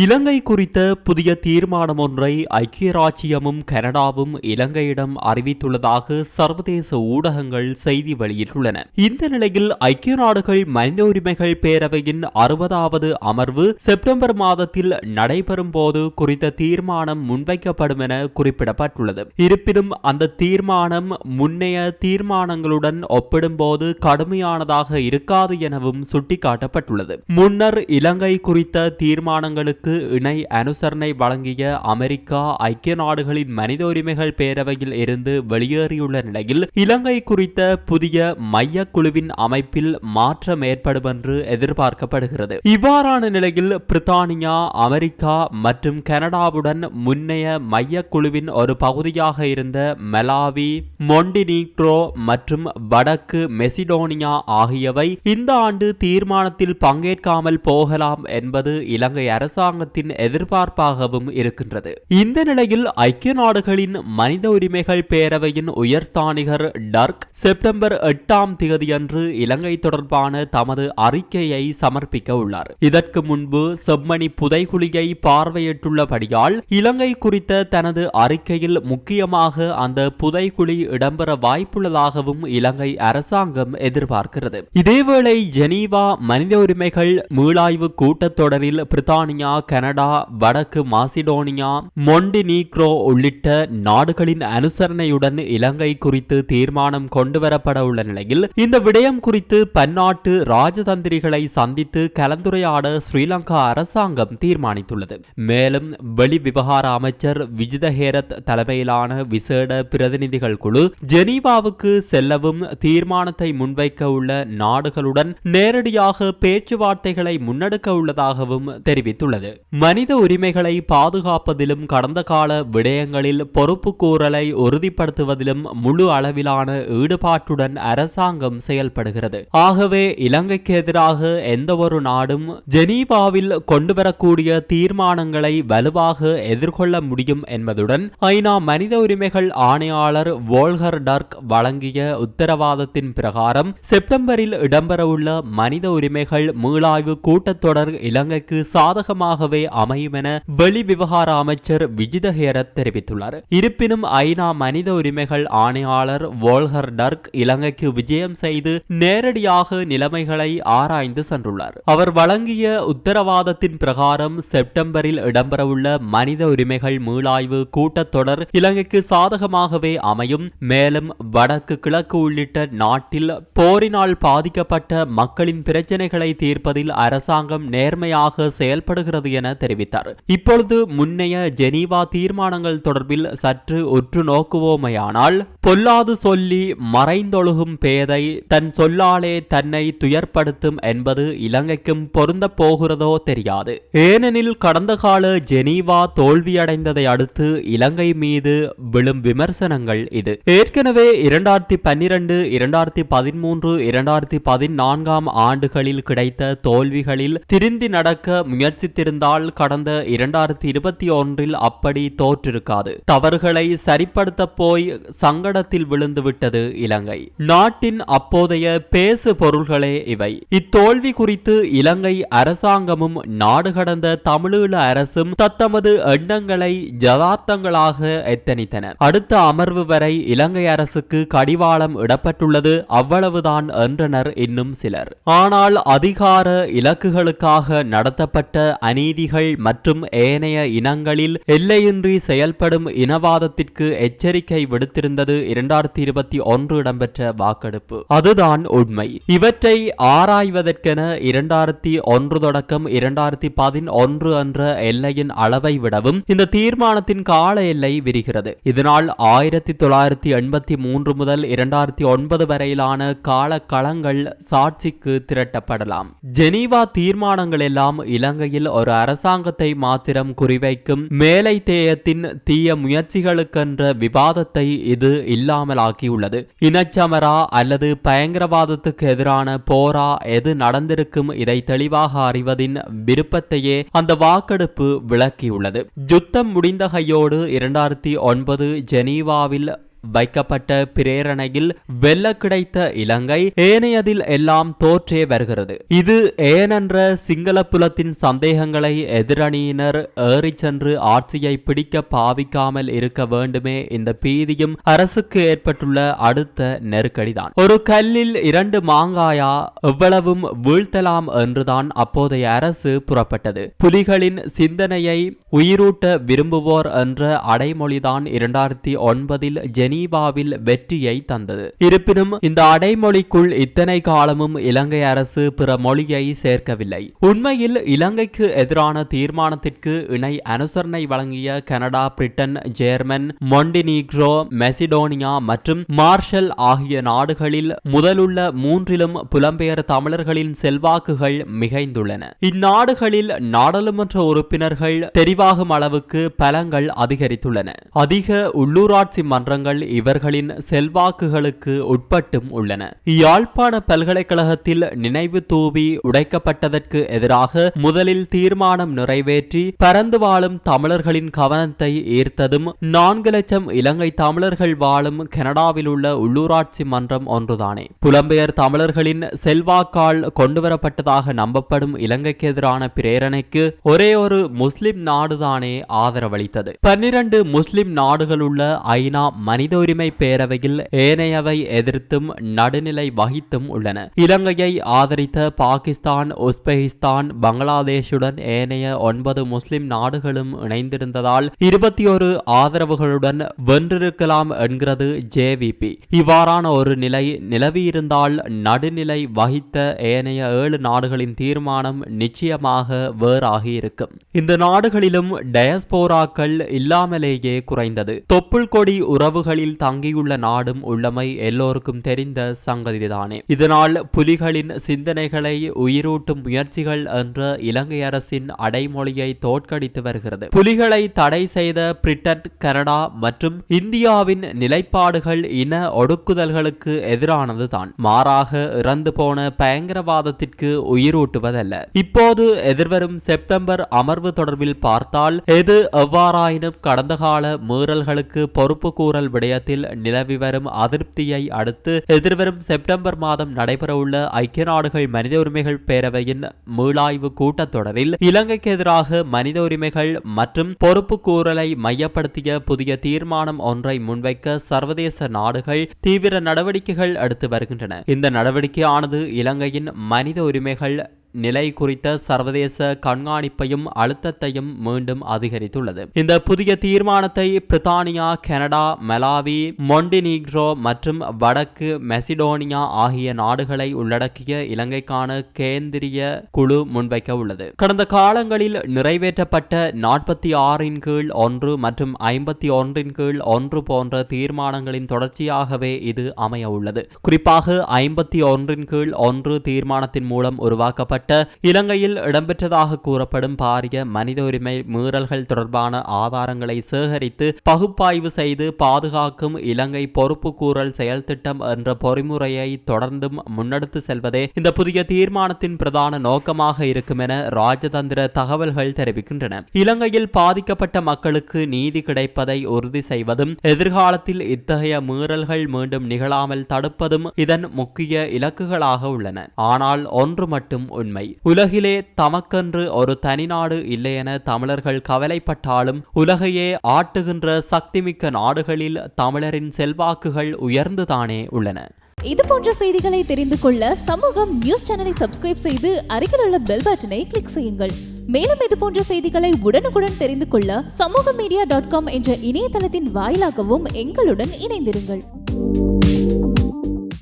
இலங்கை குறித்த புதிய தீர்மானம் ஒன்றை ஐக்கிய ராச்சியமும் கனடாவும் இலங்கையிடம் அறிவித்துள்ளதாக சர்வதேச ஊடகங்கள் செய்தி வெளியிட்டுள்ளன. இந்த நிலையில் ஐக்கிய நாடுகள் மனித உரிமைகள் பேரவையின் அறுபதாவது அமர்வு செப்டம்பர் மாதத்தில் நடைபெறும் போது குறித்த தீர்மானம் முன்வைக்கப்படும் என குறிப்பிடப்பட்டுள்ளது. இருப்பினும் அந்த தீர்மானம் முன்னைய தீர்மானங்களுடன் ஒப்பிடும்போது கடுமையானதாக இருக்காது எனவும் சுட்டிக்காட்டப்பட்டுள்ளது. முன்னர் இலங்கை குறித்த தீர்மானங்களுக்கு நாடுகளுக்கு இணை அனுசரணை வழங்கிய அமெரிக்கா ஐக்கிய நாடுகளின் மனித உரிமைகள் பேரவையில் இருந்து வெளியேறியுள்ள நிலையில் இலங்கை குறித்த புதிய மைய குழுவின் அமைப்பில் மாற்றம் ஏற்படும் என்று எதிர்பார்க்கப்படுகிறது. இவ்வாறான நிலையில் பிரித்தானியா அமெரிக்கா மற்றும் கனடாவுடன் முன்னைய மைய குழுவின் ஒரு பகுதியாக இருந்த மெலாவி மொண்டினீக்ரோ மற்றும் வடக்கு மெசிடோனியா ஆகியவை இந்த ஆண்டு தீர்மானத்தில் பங்கேற்காமல் போகலாம் என்பது இலங்கை அரசாங்கம் அரசாங்கத்தின் எதிர்பார்ப்பாகவும் இருக்கின்றது. இந்த நிலையில் ஐக்கிய நாடுகளின் மனித உரிமைகள் பேரவையின் உயர்ஸ்தானிகர் டர்க் செப்டம்பர் எட்டாம் தேதியன்று இலங்கை தொடர்பான தமது அறிக்கையை சமர்ப்பிக்க உள்ளார். இதற்கு முன்பு செம்மணி புதைகுழியை பார்வையிட்டுள்ளபடியால் இலங்கை குறித்த தனது அறிக்கையில் முக்கியமாக அந்த புதைகுழி இடம்பெற வாய்ப்புள்ளதாகவும் இலங்கை அரசாங்கம் எதிர்பார்க்கிறது. இதேவேளை ஜெனீவா மனித உரிமைகள் மீளாய்வு கூட்டத்தொடரில் பிரித்தானியா கனடா வடக்கு மாசிடோனியா மொண்டினீக்ரோ உள்ளிட்ட நாடுகளின் அனுசரணையுடன் இலங்கை குறித்து தீர்மானம் கொண்டுவரப்பட உள்ள நிலையில் இந்த விடயம் குறித்து பன்னாட்டு ராஜதந்திரிகளை சந்தித்து கலந்துரையாட ஸ்ரீலங்கா அரசாங்கம் தீர்மானித்துள்ளது. மேலும் வெளி விவகார அமைச்சர் விஜிதஹேரத் தலைமையிலான விசேட பிரதிநிதிகள் குழு ஜெனீவாவுக்கு செல்லவும் தீர்மானத்தை முன்வைக்க உள்ள நாடுகளுடன் நேரடியாக பேச்சுவார்த்தைகளை முன்னெடுக்க உள்ளதாகவும் தெரிவித்துள்ளது. உள்ளது மனித உரிமைகளை பாதுகாப்பதிலும் கடந்த கால விடயங்களில் பொறுப்பு கூறலை உறுதிப்படுத்துவதிலும் முழு அளவிலான ஈடுபாட்டுடன் அரசாங்கம் செயல்படுகிறது. ஆகவே இலங்கைக்கு எதிராக எந்த ஒரு நாடும் ஜெனீவாவில் கொண்டுவரக்கூடிய தீர்மானங்களை வலுவாக எதிர்கொள்ள முடியும் என்பதுடன் ஐநா மனித உரிமைகள் ஆணையாளர் வோல்கர் டர்க் வழங்கிய உத்தரவாதத்தின் பிரகாரம் செப்டம்பரில் இடம்பெறவுள்ள மனித உரிமைகள் மீளாய்வு கூட்டத்தொடர் இலங்கைக்கு சாதகமாக வெற்றிகரமாகவே அமையும் என வெளி விவகார அமைச்சர் விஜித ஹேரத் தெரிவித்துள்ளார். இருப்பினும் ஐநா மனித உரிமைகள் ஆணையாளர் வோல்கர் டர்க் இலங்கைக்கு விஜயம் செய்து நேரடியாக நிலைமைகளை ஆராய்ந்து சென்றுள்ளார். அவர் வழங்கிய உத்தரவாதத்தின் பிரகாரம் செப்டம்பரில் இடம்பெறவுள்ள மனித உரிமைகள் மீளாய்வு கூட்டத்தொடர் இலங்கைக்கு சாதகமாகவே அமையும். மேலும் வடக்கு கிழக்கு உள்ளிட்ட நாட்டில் போரினால் பாதிக்கப்பட்ட மக்களின் பிரச்சனைகளை தீர்ப்பதில் அரசாங்கம் நேர்மையாக செயல்படுகிறது உள்ளது என தெரிவித்தார். இப்பொழுது முன்னைய ஜெனீவா தீர்மானங்கள் தொடர்பில் சற்று உற்று நோக்குவோமையானால் பொல்லாது சொல்லி மறைந்தொழுகும் பேதை தன் சொல்லாலே தன்னை துயர்ப்படுத்தும் என்பது இலங்கைக்கும் பொருந்த போகிறதோ தெரியாது. ஏனெனில் கடந்த கால ஜெனீவா தோல்வியடைந்ததை அடுத்து இலங்கை மீது விழும் விமர்சனங்கள் இது. ஏற்கனவே இரண்டாயிரத்தி பன்னிரண்டு இரண்டாயிரத்தி பதிமூன்று இரண்டாயிரத்தி பதினான்காம் ஆண்டுகளில் கிடைத்த தோல்விகளில் திருந்தி நடக்க முயற்சித்திருந்தால் கடந்த இரண்டாயிரத்தி இருபத்தி ஒன்றில் அப்படி தோற்றிருக்காது. தவறுகளை சரிப்படுத்த போய் சங்கட சங்கடத்தில் விழுந்துவிட்டது இலங்கை. நாட்டின் அப்போதைய பேசு பொருள்களே இவை. இத்தோல்வி குறித்து இலங்கை அரசாங்கமும் நாடு கடந்த தமிழீழ அரசும் தத்தமது எண்ணங்களை ஜதார்த்தங்களாக எத்தனித்தன. அடுத்த அமர்வு வரை இலங்கை அரசுக்கு கடிவாளம் இடப்பட்டுள்ளது அவ்வளவுதான் என்றனர் இன்னும் சிலர். ஆனால் அதிகார இலக்குகளுக்காக நடத்தப்பட்ட அநீதிகள் மற்றும் ஏனைய இனங்களில் எல்லையின்றி செயல்படும் இனவாதத்திற்கு எச்சரிக்கை விடுத்திருந்தது இரண்டாயிரத்தி இருபத்தி ஒன்று இடம்பெற்ற வாக்கெடுப்பு. அதுதான் உண்மை. இவற்றை ஆராய்வதற்கென இரண்டாயிரத்தி ஒன்று தொடக்கம் இரண்டாயிரத்தி பதினொன்று என்ற எல்லையின் அளவை விடவும் இந்த தீர்மானத்தின் கால எல்லை விரிகிறது. இதனால் ஆயிரத்தி தொள்ளாயிரத்தி எண்பத்தி மூன்று முதல் இரண்டாயிரத்தி ஒன்பது வரையிலான கால களங்கள் சாட்சிக்கு திரட்டப்படலாம். ஜெனீவா தீர்மானங்கள் எல்லாம் இலங்கையில் ஒரு அரசாங்கத்தை மாத்திரம் குறிவைக்கும் மேலை தேயத்தின் தீய முயற்சிகளுக்கென்ற விவாதத்தை இது இல்லாமலாக்கியுள்ளது இனச்சமரா அல்லது பயங்கரவாதத்துக்கு எதிரான போரா எது நடந்திருக்கும் இதை தெளிவாக அறிவதின் விருப்பத்தையே அந்த வாக்கெடுப்பு விளக்கியுள்ளது. யுத்தம் முடிந்த கையோடு இரண்டாயிரத்தி ஒன்பது ஜெனீவாவில் வைக்கப்பட்ட பிரேரணையில் வெல்ல கிடைத்த இலங்கை ஏனையதில் எல்லாம் தோற்றே வருகிறது. இது ஏனென்ற சிங்கள புலத்தின் சந்தேகங்களை எதிரணியினர் ஏறி சென்று ஆட்சியை பிடிக்க பாவிக்காமல் இருக்க வேண்டுமே இந்த பீதியும் அரசுக்கு ஏற்பட்டுள்ள அடுத்த நெருக்கடிதான். ஒரு கல்லில் இரண்டு மாங்காயா எவ்வளவும் வீழ்த்தலாம் என்றுதான் அப்போதைய அரசு புறப்பட்டது. புலிகளின் சிந்தனையை உயிரூட்ட விரும்புவோர் என்ற அடைமொழிதான் இரண்டாயிரத்தி ஒன்பதில் ஜெனீவாவில் வெற்றியை தந்தது. இருப்பினும் இந்த அடைமொழிக்குள் இத்தனை காலமும் இலங்கை அரசு பிற மொழியை சேர்க்கவில்லை. உண்மையில் இலங்கைக்கு எதிரான தீர்மானத்திற்கு இணை அனுசரணை வழங்கிய Canada Britain German Montenegro Macedonia மற்றும் மார்ஷல் ஆகிய நாடுகளில் முதலுள்ள மூன்றிலும் புலம்பெயர் தமிழர்களின் செல்வாக்குகள் மிகைந்துள்ளன. இந்நாடுகளில் நாடாளுமன்ற உறுப்பினர்கள் தெரிவாகும் அளவுக்கு பலங்கள் அதிகரித்துள்ளன. அதிக உள்ளூராட்சி மன்றங்கள் இவர்களின் செல்வாக்குகளுக்கு உட்பட்டும் உள்ளன. யாழ்ப்பாண பல்கலைக்கழகத்தில் நினைவு தூவி உடைக்கப்பட்டதற்கு எதிராக முதலில் தீர்மானம் நிறைவேற்றி பறந்து வாழும் தமிழர்களின் கவனத்தை ஈர்த்ததும் நான்கு லட்சம் இலங்கை தமிழர்கள் வாழும் கனடாவில் உள்ள உள்ளூராட்சி மன்றம் ஒன்றுதானே. புலம்பெயர் தமிழர்களின் செல்வாக்கால் கொண்டுவரப்பட்டதாக நம்பப்படும் இலங்கைக்கு எதிரான பிரேரணைக்கு ஒரே ஒரு முஸ்லிம் நாடுதானே ஆதரவளித்தது. பன்னிரண்டு முஸ்லிம் நாடுகளுள்ள ஐநா மனித மனித உரிமை பேரவையில் ஏனையவை எதிர்த்தும் நடுநிலை வகித்தும் உள்ளன. இலங்கையை ஆதரித்த பாகிஸ்தான் உஸ்பெகிஸ்தான் பங்களாதேஷுடன் ஏனைய ஒன்பது முஸ்லிம் நாடுகளும் இணைந்திருந்ததால் இருபத்தி ஒரு ஆதரவுகளுடன் வென்றிருக்கலாம் என்கிறது ஜேவிபி இவ்வாறான ஒரு நிலை நிலவியிருந்தால் நடுநிலை வகித்த ஏனைய ஏழு நாடுகளின் தீர்மானம் நிச்சயமாக வேறாகியிருக்கும். இந்த நாடுகளிலும் டயஸ்போராக்கள் இல்லாமலேயே குறைந்தது. தொப்புள் கொடி உறவுகள் உறவுகளில் தங்கியுள்ள நாடும் உள்ளமை எல்லோருக்கும் தெரிந்த சங்கதிதானே. இதனால் புலிகளின் சிந்தனைகளை உயிரூட்டும் முயற்சிகள் என்ற இலங்கை அரசின் அடைமொழியை தோற்கடித்து வருகிறது. புலிகளை தடை செய்த பிரிட்டன் கனடா மற்றும் இந்தியாவின் நிலைப்பாடுகள் இன ஒடுக்குதல்களுக்கு எதிரானதுதான் மாறாக இறந்து போன பயங்கரவாதத்திற்கு உயிரூட்டுவதல்ல. இப்போது எதிர்வரும் செப்டம்பர் அமர்வு தொடர்பில் பார்த்தால் எது எவ்வாறாயினும் கடந்த கால மீறல்களுக்கு பொறுப்பு கூறல் விடயத்தில் நிலவி வரும் அதிருப்தியை அடுத்து எதிர்வரும் செப்டம்பர் மாதம் நடைபெறவுள்ள ஐக்கிய நாடுகள் மனித உரிமைகள் பேரவையின் மீளாய்வு கூட்டத்தொடரில் இலங்கைக்கு எதிராக மனித உரிமைகள் மற்றும் பொறுப்பு கூறலை மையப்படுத்திய புதிய தீர்மானம் ஒன்றை முன்வைக்க சர்வதேச நாடுகள் தீவிர நடவடிக்கைகள் எடுத்து வருகின்றன. இந்த நடவடிக்கையானது இலங்கையின் மனித உரிமைகள் நிலை குறித்த சர்வதேச கண்காணிப்பையும் அழுத்தத்தையும் மீண்டும் அதிகரித்துள்ளது. இந்த புதிய தீர்மானத்தை பிரித்தானியா கனடா மலாவி மொண்டினீக்ரோ மற்றும் வடக்கு மெசிடோனியா ஆகிய நாடுகளை உள்ளடக்கிய இலங்கைக்கான கேந்திரிய குழு முன்வைக்க உள்ளது. கடந்த காலங்களில் நிறைவேற்றப்பட்ட நாற்பத்தி ஆறின் கீழ் ஒன்று மற்றும் ஐம்பத்தி ஒன்றின் கீழ் ஒன்று போன்ற தீர்மானங்களின் தொடர்ச்சியாகவே இது அமைய உள்ளது. குறிப்பாக ஐம்பத்தி ஒன்றின் கீழ் ஒன்று தீர்மானத்தின் மூலம் உருவாக்கப்பட்ட இலங்கையில் இடம்பெற்றதாக கூறப்படும் பாரிய மனித உரிமை மீறல்கள் தொடர்பான ஆதாரங்களை சேகரித்து பகுப்பாய்வு செய்து பாதுகாக்கும் இலங்கை பொறுப்பு கூறல் செயல் திட்டம் என்ற பொறிமுறையை தொடர்ந்தும் முன்னெடுத்து செல்வதே இந்த புதிய தீர்மானத்தின் பிரதான நோக்கமாக இருக்கும் என ராஜதந்திர தகவல்கள் தெரிவிக்கின்றன. இலங்கையில் பாதிக்கப்பட்ட மக்களுக்கு நீதி கிடைப்பதை உறுதி செய்வதும் எதிர்காலத்தில் இத்தகைய மீறல்கள் மீண்டும் நிகழாமல் தடுப்பதும் இதன் முக்கிய இலக்குகளாக உள்ளன. ஆனால் ஒன்று மட்டும் உண்மை. உலகிலே தமக்கென்று ஒரு தனிநாடு இல்லை என தமிழர்கள் கவலைப்பட்டாலும் உலகையே ஆட்டுகின்ற சக்திமிக்க நாடுகளில் தமிழரின் செல்வாக்குகள் உயர்ந்துதானே உள்ளன. இது போன்ற செய்திகளை தெரிந்து கொள்ள சமூகம் நியூஸ் சேனலை சப்ஸ்கிரைப் செய்து அருகில் உள்ள பெல் பட்டனை கிளிக் செய்யுங்கள். மேலும் இது போன்ற செய்திகளை உடனுக்குடன் தெரிந்து கொள்ள சமூக மீடியா டாட் காம் என்ற இணையதளத்தின் வாயிலாகவும் எங்களுடன் இணைந்திருங்கள்.